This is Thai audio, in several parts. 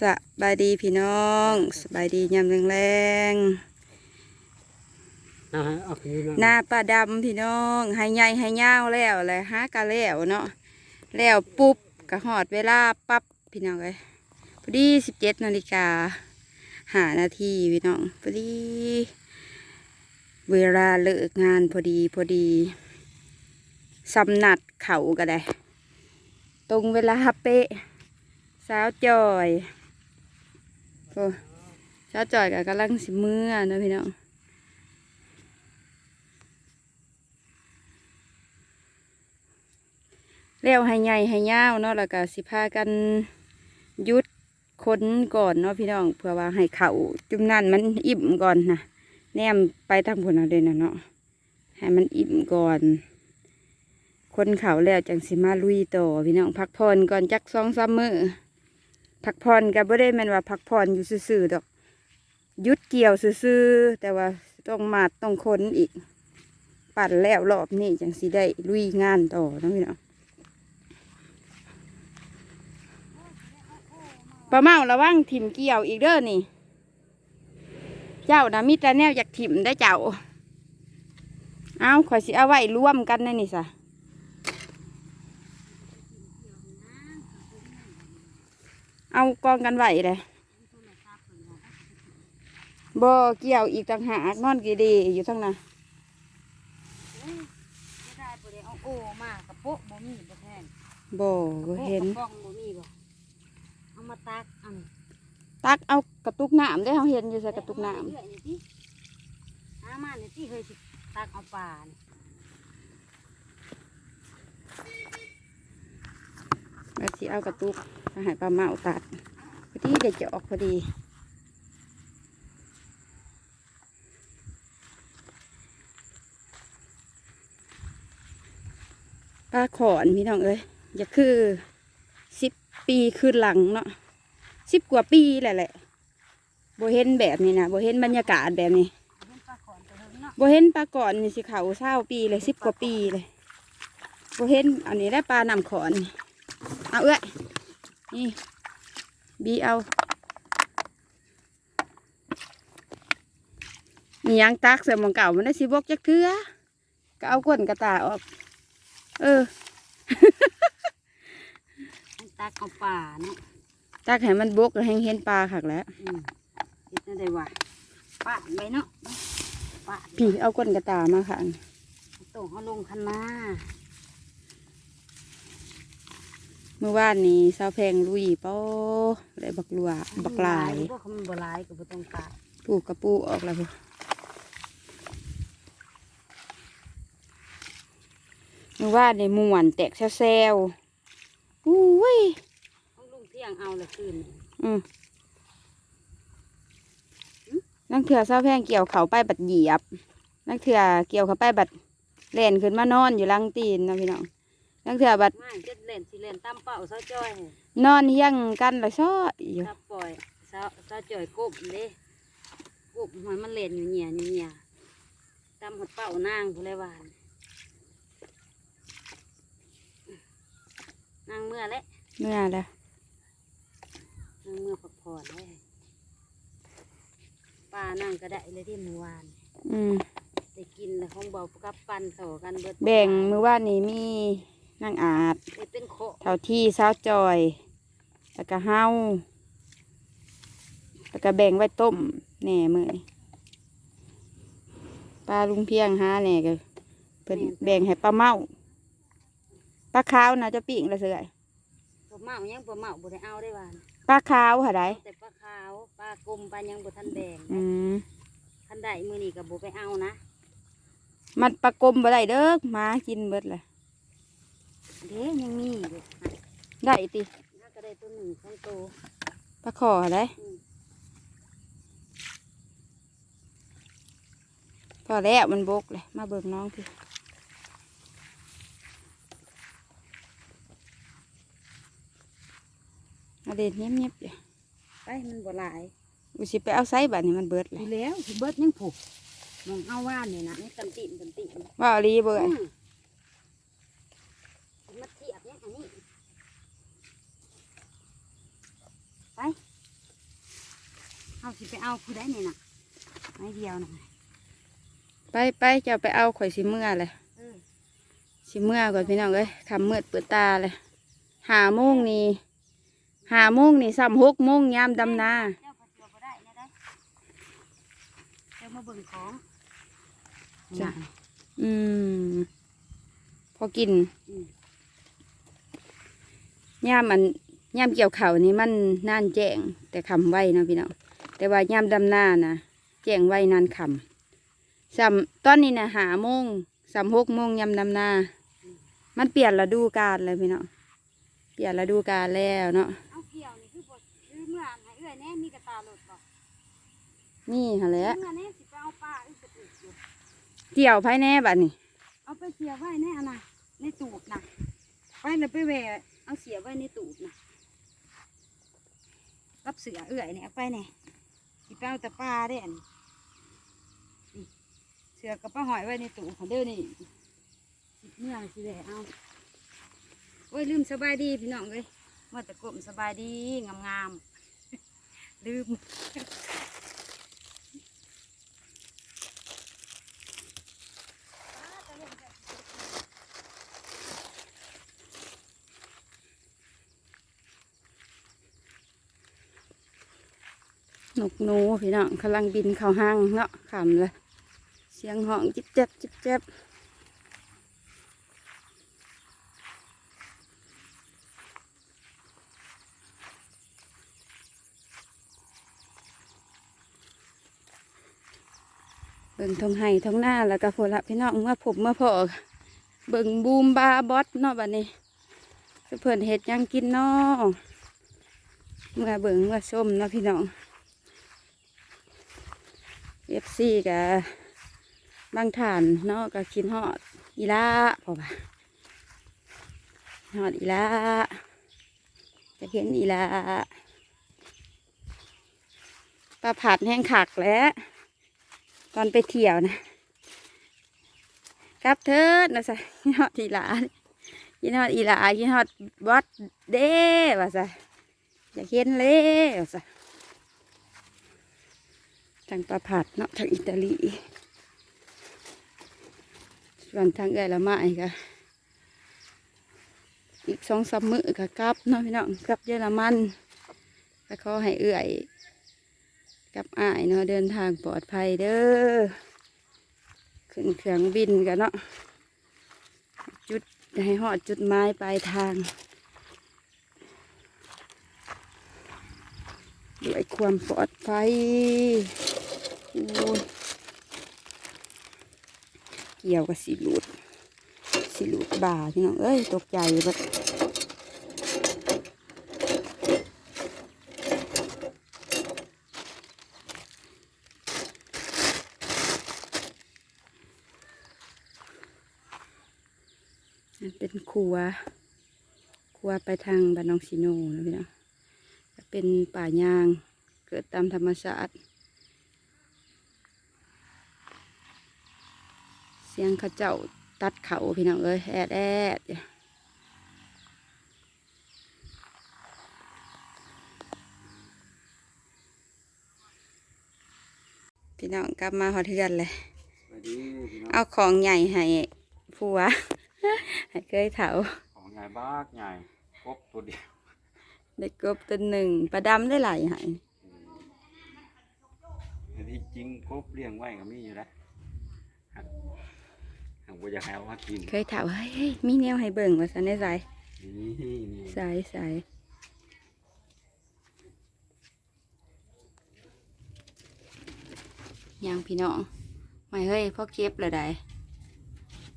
สบายดีพี่น้องสบายดียามแรงนะฮะเอาคืนๆหน้าป้าดำพี่น้องให้ใหญ่ให้ยาวแล้วแหละฮะกะแล้วเนาะแล้วปุ๊บกะหอดเวลาปั๊บพี่น้องเลยพอดีสิบเจ็ดนาฬิกาหานาทีพี่น้องพอดี เวลาเลิกงานพอดีพอดีสำนัดเขาก็ได้ ตรงเวลาเป๊ะสาวจอย โอ้าวจอยกับกำลังสิมือเนาะพี่น้องแล้วให้ใหญ่ให้ยาวเนาะแล้วก็สิพากันยุดค้นก่อนเนาะพี่น้องเพื่อว่าให้เขาจุ่มนั่นมันอิ่มก่อนนะแนมไปทางผลเอาเด่นะเนาะให้มันอิ่มก่อน คนเขาแล้วจังสิมาลุยต่อพี่น้องพักผ่อนก่อนจักสองสามมือ พักผ่อนก็บ่ได้แม่นว่าพักผ่อนอยู่ซื่อๆดอกยุดเกี่ยวซื่อๆแต่ว่าต้องมาดต้องค้นอีก ปั่นแล้วรอบนี้จังสิได้ลุยงานต่อเนาะพี่น้องปลาเมาระวังถิ่มเกี่ยวอีกเด้อนี่ เจ้านะมิตรแนวอยากถิ่มได้เจ้า เอาข่อยสิเอาไว้ร่วมกันในนี่สะ เอากองกันไว้เลยบ่เกี่ยวอีกต่างหากนอนกีดีอยู่ทั้งนั้นไม่ได้บ่ได้เอาโอ้มากกระโปะบ่มีบ่แทนบ่บ่เห็นกระโปะกระป๋องบ่มีบ่เอามาตักอันตักเอากระตุกน้ำได้อเขาเห็นอยู่ใส่กระตุกน้เอามาเรื่อยๆนี่ติหามานี่ติเคยสิตักเอาปลานี่ำแล้วสิเอากระตุกมาให้ปลาเมาตัดพอดีได้จะออกพอดี ปลาขอนพี่น้องเอ้ยอย่าคือสิบปีขึ้นหลังเนาะสิบกว่าปีแหละแหละโบเห็นแบบนี้นะโบเห็นบรรยากาศแบบนี้เอาเห็นปลาขอนตัวเฮิงเนาะโบเห็นปลาก่อนนี่สิเขาเศร้าปีเลยสิบกว่าปีเลยโบเห็นอันนี้ได้ปลานำขอนนี่เอาเอ้ย นี่ บีเอานี่ยังตักเสือหมองเก่ามันได้สิบกจักเทือก็เอาก้นกระตาออก เออให้ตักเอาปลาเนาะตักให้มันบกแล้วให้เห็นปลาขักแหล้วอืมเฮ็ดจั่งใดวะปาดไว้เนาะปาดพี่เอาก้นกระตามาค่ะต้องเอาลงคันนา เมื่อวานนี้สาวแพงลุยเป้าได้บักลัวบักหลายพวกเขามันบ่หลายก็บ่ต้องตักปูกระปูออกแล้วพุ่นเมื่อวานนี่ม่วนแตกแซวๆอุ้ยต้องลุงเที่ยงเอาละคืนอืมนั่งเถื่อสาวแพงเกี่ยวเขาไปบัดเหยียบ นั่งเถื่อเกี่ยวเขาไปบัดเล่นขึ้นมานอนอยู่หลังตีนนะพี่น้อง นั่งเถื่อบัดมาเจ็ดเล่นสิเล่นตามเป้าเสาจ้อยนอนเฮียงกันละซ้ออยู่ถ้าปล่อยเสาเสาจ้อยกบเด้กบมันมันเล่นอยู่เหี่ยอยู่เหี่ยตามหดเป้านางผู้ไรวานนางเมื่อและเมื่อแล้วนางเมื่อพักผ่อนเลยป้านางก็ได้เลยที่เมื่อวาน อืมได้กินแล้วของเบากับปันเขากันเบิดแบ่งมือว่านนี่มี นางอาจได้เป็นโคเท่าที่สาวจอย แล้วก็เฮาแล้วก็แบ่งไว้ต้มแหน่มือนี่ปลาลุงเพียงหาแหน่ก็เพิ่นแบ่งให้ปลาเมาปลาขาวนะจะปิ่งละเสือยปลาเมายังปลาเมาบ่ได้เอาได้วานปลาขาวหาไดเอาแต่ปลาขาวปลากลมปลายังบ่ทันแบ่งอืมทันได้มือนี้ก็บ่ไปเอานะ มันปลากลมบ่ได้เด้อหมากินเบิดเลย เด้ยังมีอยู่ได้ติน่าก็ได้ตัวหนึ่งสองตัวปลาขอหาไดอืมพอแล้วมันบกเลยมาเบิ่งน้องพี่มาเด็ดเงียบๆอยู่ไปมันบ่หลายอุสิไปเอาไซบัดนี่มันเบิดเลดียแล้วสิเบิดยังผูกมองเอาว่านนี่นะนี่ตันติมตันติมว่าเอาลีเบิ่ง อืมมาเทียบเนี่ยอันนี้ไป เอาสิไปเอาผู้ได้นี่น่ะไม้เดียวน่ะไปไปเจ้าไปเอาข่อยสิเมื่อเลยเออสิเมื่อก่อนพี่น้องเอ้ยคำมืดเปิดตาเลยหาโมงนี่หาโมงนี่ซ้ำหกโมงยามดำนาเจ้าพอเจียวบ่ได้นะได้เจ้ามาเบิ่งของจ้ะน่ะอืมพอกินอืมย่ามมันย่ามเกี่ยวเข่าวนี่มันนานแจ้งแต่คำไว้เนาะพี่น้อง แต่ว่าย่ามดำนานะแจ้งไว้นานคำซ้ำตอนนี้นะหาโมงซ้ำหกโมงยามดำนามันเปลี่ยนฤดูกาลเลยพี่น้องเปลี่ยนฤดูกาลแล้วเนาะเอาเกี่ยวนี่คือบ่คือเมื่ออันให้เอื้อยแน่มีกระตาหลุดบ่นี่ฮะแหละเมื่อแน่สิไปเอาปลาอึกกระตุกอยู่เกี่ยวภายแน่บัดนี้เอาไปเสียไว้แน่อันน่ะในตูบน่ะไปแล้วไปแหวะเอาเสียไว้ในตูบน่ะรับเสือเอื้อยเนี่ยเอาไปเนี่ย เปเอาแต่ปลาเด้อันเสือกับปลาหอยไว้ในตู้ของเด้อนี่เมื่อสิแหวะเอาโอ้ยลืมสบายดีพี่น้องเลยมาแต่กลมสบายดีงามๆลืม นกหนูพี่น้องกำลังบินเข้าห้างเนาะขำเลยเสียงห้องจิบเจ็บจิบเจ็บเบิ่งทงไห้ทงหน้าแล้วก็พวกละพี่น้องเมื่อผมเมื่อพอเบิ่งบูมบาบอสเนาะบัดนี้เพื่อนเห็ดยังกินเนาะเมื่อเบิ่งเมื่อส้มเนาะพี่น้อง เอฟ ซีกับบางฐานเนาะก็คิดฮอดอีลาพอปะฮอดอีลาจะเห็นอีลาปลาผัดแห้งขักแล้ว ตอนไปเที่ยวนะกลับเถิดนะส่ยินฮอดอีลายินฮอดอีลายินฮอดบอสเด้ว่าส่อยากเห็นเลยว่าส่ ทางประผัดเนาะทางอิตาลี ส่วนทางเอละไม้ก็อีกสองสามมือก็กลับเนาะพี่น้องกลับเยอรมันก็ขอให้เอื้อยกับอ้ายเนาะเดินทางปลอดภัยเด้อขึ้นเครื่องบินกันเนาะจุดให้หอดจุดหมายปลายทางด้วยความปลอดภัย เกี่ยวกับสีหลุดสีหลุดบ่าพี่น้องเอ้ยตกใจเบัดมันเป็นครัว ครัวไปทางบ้านน้องชิโนนะพี่น้องเป็นป่ายางเกิดตามธรรมชาติ สียงเขาเจ้าตัดเขาพี่น้องเอ้ยแอดแอดอยู่พี่น้องกลับมาหอเทือนเลยสวัสดีพี่น้องเอาของใหญ่ให้ผัวให้เคยเถาของใหญ่บ้ากใหญ่ครบตัวเดียวได้กบตัวหนึ่งปลาดำได้หลายให้อันที่จริงครบเลี้ยงไว้ก็มีอยู่แล้วหักหัก บ่อยากให้เอามากินเคยเถาเฮ้ยเฮ้ยมีแนวให้เบิ่งว่าสันได้ใส่นี่นี่ใส่ใส่ยังพี่น้องไม่เฮ้ยพ่อเก็บเลยได้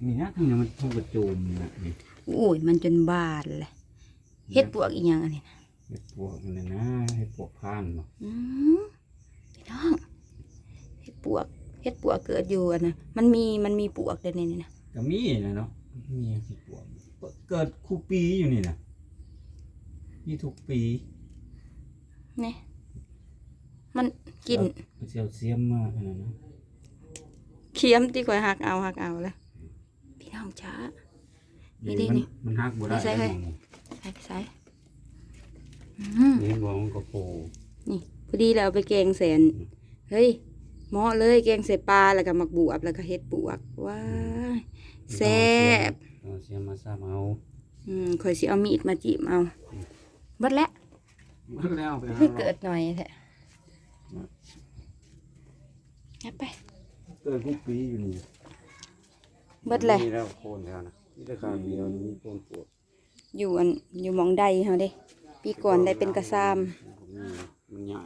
นี่นะทั้งนี้มันทุ่งกระโจมนะนี่โอ้ยมันจนบานเลยเฮ็ดปวกอีกอย่างอันนี้นะเห็ดปวกมันนะนะเห็ดปวกพานเนาะอืมพี่น้องเฮ็ดปวก เฮ็ดปวกเกิดอยู่อันนะมันมีมันมีปวกเด่นนี่นะก็มีนะเนาะมีเห็ดปวกเกิดคู่ปีอยู่นี่นะมีทุกปีนี่มันกินเอาเซียวเสียมมากขนาดนั้นเคี้ยมที่คอยหักเอาหักเอาแล้วพี่น้องช้านี่ดิมันี่มันหักบ่ได้ใส่ไปมองใส่ไปใส่อืมนี่เห็นบ่มันก็โผล่นี่พอดีแล้วเอาไปแกงแสนเฮ้ย เหมาะเลยแกงใส่ปลาแล้วก็หมักบวบแล้วก็เฮ็ดบวกว้ายแซ่บเอาเสียมาซ้ำเอาอืมข่อยสิเอามีดมาจิ้มเอาเบิดแล้วมาแล้วไปหาคือเกิดหน่อยแท้ยับไปเกิดทุกปีอยู่นี่เบิดเลยมีแล้วโคนแล้วนะนี่ราคาเดียวนี่มีโคนปวดอยู่อันอยู่หมองใดเฮาเด้ปีก่อนได้เป็นกระซามนี่มันใหญ่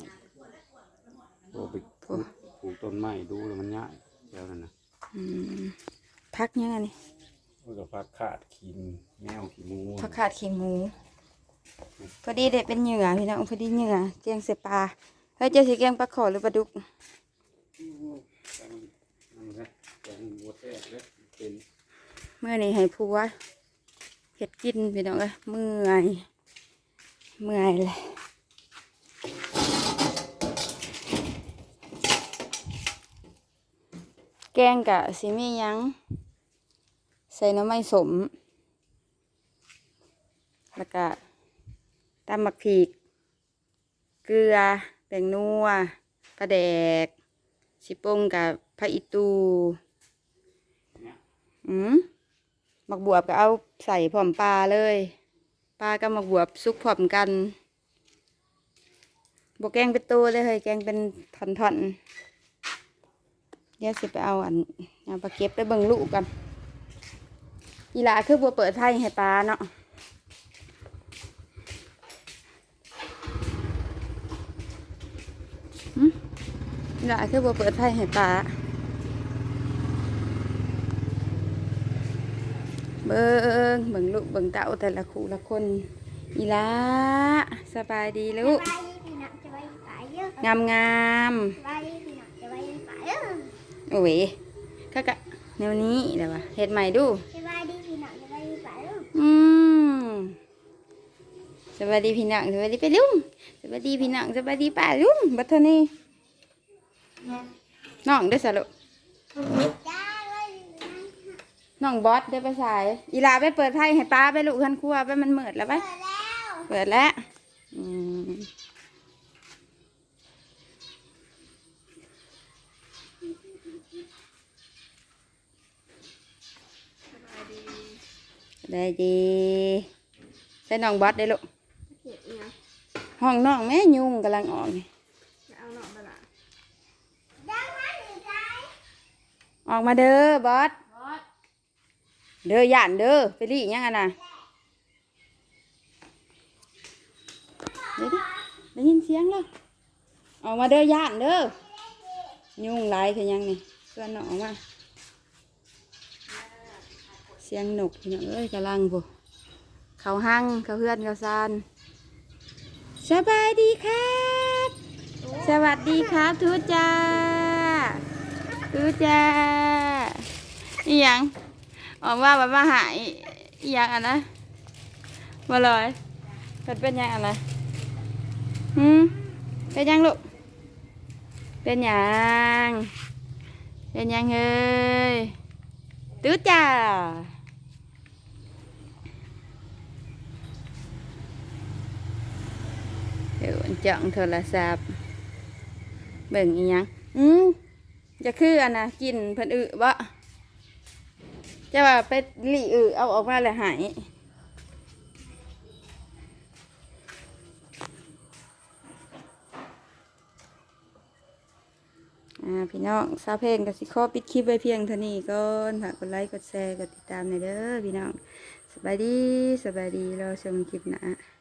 พอไปปลูกป ลูกต้นไม้ดูแล้วมันใหญ่แล้วนั่นนะอืมพักยังไงนี่มันก็พักขาดขีนแมวขีหมูผักขาดขี้หมู พอดีได้เป็นเหยื่อพี่น้องพอดีเหยื่อแกงใส่ปลาเฮ้ยเจ้าสิแกงปลาขอหรือปลาดุกนั่นแหละแกงบัวแท้เลยเป็นเมื่อนี้ให้ผัวเห็ดกินพี่น้องเอ้ยเมื่อย เมื่อยเลย แกงกะสิมียัง ใส่น้ำไม่สม แล้วก็ตำมักผีก เกลือแป้งนัวปลาแดก สิปงกับพระอิตูอืมหมักบวบก็เอาใส่พร้อมปลาเลยปลากับหมักบวบซุกพร้อมกันบวกแกงเป็นตัวเลยเฮ้ยแกงเป็นท่อนๆ เดี๋ยวสิไปเอาอันเอาไปเก็บไปเบิ่งลูกกันอีหลาคือบัวเปิดไพ่ให้ปลาเนาะหึอีหลาคือบัวเปิดไพ่ให้ปลาเบิ่งเบิ่งลูกเบิ่งเต้าแต่ละคู่ละคนอีหละสบายดีลูกไปพี่น้องจะไปไปเยอะงามงาม ไปพี่น้องจะไปไปเยอะๆโอ้ยกะกะแนวนี้เดี๋ยววะเฮ็ดใหม่ดูจะไปดีพี่น้องจะไปไปเยอะอืมสวัสดีพี่น้องสวัสดีไปลุงสวัสดีพี่น้องสวัสดีป้าลุงบัดเทานี้น้องได้อสะลูกจ้าเลยน้องบอสได้อไปสาย อีหลาไปเปิดไพ่ให้ป้าไปลูกคันครัวไปมันเหมิดแล้วไป เปิดแล้ว เปิดแล้ว ได้ดีใส่น้องบอสได้ลูกเก็บเนาะห้องน้องแม่ยุงกำลังออกนี่จะเอาหน่อมาละดังนั้นดีใจออกมาเด้อบอสเด้อย่านเด้อไปรียังไงนะเดี๋ยวดิได้ยินเสียงแล้วออกมาเด้อย่านเด้อยุงหลายคือยังนี่เพื่อนน้องออกมา เสียงนกพี่น้องเอ้ยกำลังพวเขาหั่งเขาเพื่อนเขาซานสบายดีครับ สวัสดีครับทุจ้าทุจ้าอีหยังออกว่าแบบมาหายอีหยังอะนะมาเลยเป็นเป็นยังอะนะหืมเป็นยังลูกเป็นยังเป็นยังเฮ้ย tứ trà Điều anh chọn thôi là sạp Bừng gì nhá Ừ Dạ khư à nè Chìn phần ự bọ Chà bà bê lị ự Ốc ốc ra là hải อ่าพี่น้องซาเพลงกับสิขอปิดคลิปไว้เพียงเท่านี้ก่อนฝากกดไลค์กดแชร์กดติดตามในเด้อพี่น้องสบายดีสบายดีรอชมคลิปน้า